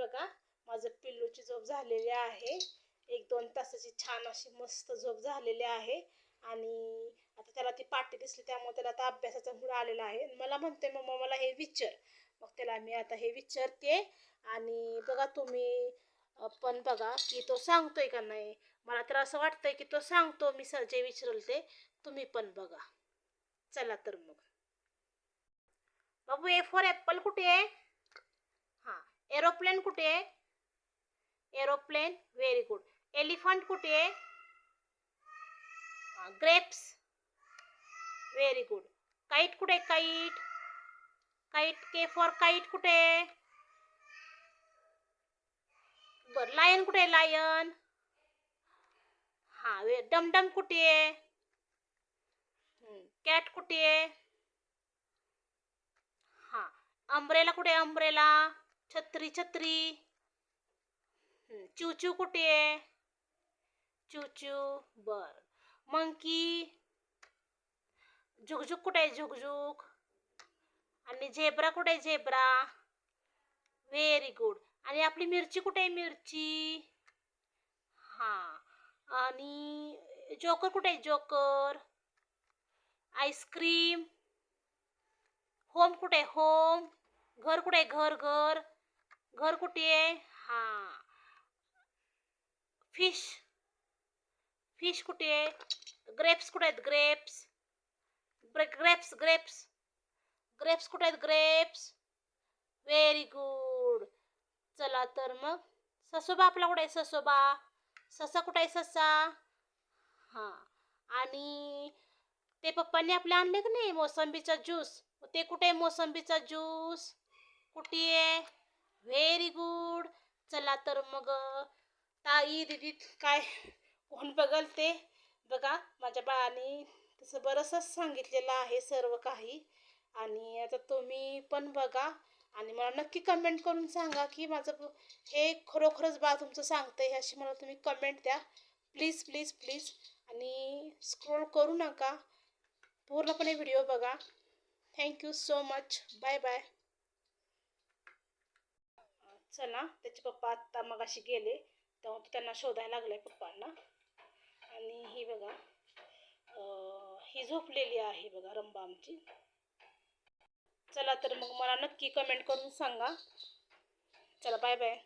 बघा माझं पिल्लूची झोप झालेली आहे. एक दोन तासाची छान अशी मस्त झोप झालेली आहे. आणि आता त्याला ती पाटी दिसली त्यामुळे त्याला आता अभ्यासाचा मूड आलेला आहे. मला म्हणते मम्मा मला हे विचार. मग त्याला मी आता हे विचारते. आणि बघा तुम्ही पण बघा की तो सांगतोय का नाही? मला तर असं वाटतंय की तो सांगतो मी स जे विचारल ते तुम्ही पण बघा. चला तर मग. बाबू ए फॉर ॲपल कुठे आहे? एरोप्लेन कुठे आहे? एरोप्लेन व्हेरी गुड एलिफंट कुठे आहे? ग्रेप्स व्हेरी गुड काईट कुठे आहे? Kite kite K for kite कुठे आहे? बर लायन कुठे आहे? लायन हा डमडम कुठे आहे? कॅट कुठे आहे? हा अम्ब्रेला कुठे आहे? अम्ब्रेला छत्री छत्री. हम्म, चूचू कुठे आहे? चूचू बर. मंकी. झुकझुक कुठे आहे? झुकझुक. आणि झेब्रा कुठे आहे? झेब्रा. व्हेरी गुड आणि आपली मिरची कुठे आहे? मिरची. हां. आणि जोकर कुठे आहे? जोकर. आईस्क्रीम होम कुठे आहे? होम घर कुठे आहे? घर घर. घर कुठे आहे? हा. फिश फिश कुठे आहे? ग्रेप्स कुठे आहेत? ग्रेप्स ग्रेप्स ग्रेप्स ग्रेप्स कुठे आहेत? ग्रेप्स व्हेरी गुड चला तर मग. ससोबा आपला कुठे आहे ससोबा. ससा कुठे आहे ससा? हां. आणि ते पप्पांनी आपले आणले का नाही? मोसंबीचा ज्यूस ते कुठे आहे? मोसंबीचा ज्यूस कुठे आहे? व्हेरी गुड चला तर मग ताई दिदी काय कोण बघल ते? बघा माझ्या बाळाने तसं बरंचसं सांगितलेलं आहे सर्व काही. आणि आता तुम्ही पण बघा. आणि मला नक्की कमेंट करून सांगा की माझं हे खरोखरच बा तुमचं सांगतं आहे अशी मला तुम्ही कमेंट द्या. प्लीज प्लीज प्लीज आणि स्क्रोल करू नका. पूर्णपणे व्हिडिओ बघा. Thank you so much bye bye चला त्याचे पप्पा आत्ता मगाशी गेले तेव्हा तो त्यांना शोधायला लागलाय पप्पांना. आणि ही बघा ही झोपलेली आहे बघा रंबा आमची. चला तर मग मला नक्की कमेंट करून सांगा. चला बाय बाय